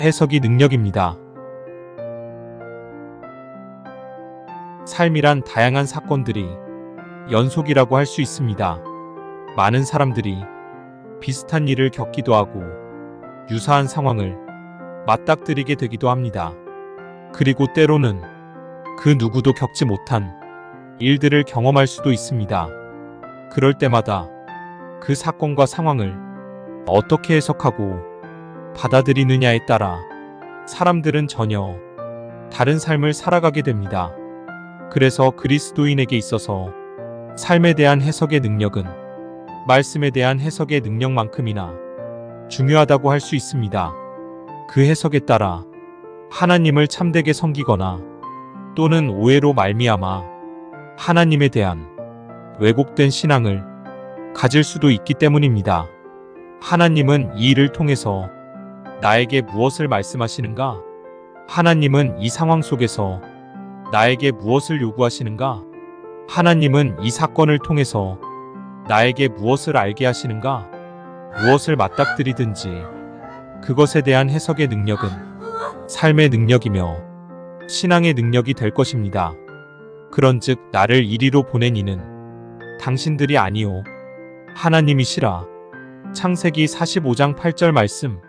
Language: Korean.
해석이 능력입니다. 삶이란 다양한 사건들이 연속이라고 할 수 있습니다. 많은 사람들이 비슷한 일을 겪기도 하고 유사한 상황을 맞닥뜨리게 되기도 합니다. 그리고 때로는 그 누구도 겪지 못한 일들을 경험할 수도 있습니다. 그럴 때마다 그 사건과 상황을 어떻게 해석하고 받아들이느냐에 따라 사람들은 전혀 다른 삶을 살아가게 됩니다. 그래서 그리스도인에게 있어서 삶에 대한 해석의 능력은 말씀에 대한 해석의 능력만큼이나 중요하다고 할 수 있습니다. 그 해석에 따라 하나님을 참되게 섬기거나 또는 오해로 말미암아 하나님에 대한 왜곡된 신앙을 가질 수도 있기 때문입니다. 하나님은 이 일을 통해서 나에게 무엇을 말씀하시는가? 하나님은 이 상황 속에서 나에게 무엇을 요구하시는가? 하나님은 이 사건을 통해서 나에게 무엇을 알게 하시는가? 무엇을 맞닥뜨리든지 그것에 대한 해석의 능력은 삶의 능력이며 신앙의 능력이 될 것입니다. 그런즉 나를 이리로 보낸 이는 당신들이 아니요 하나님이시라. 창세기 45장 8절 말씀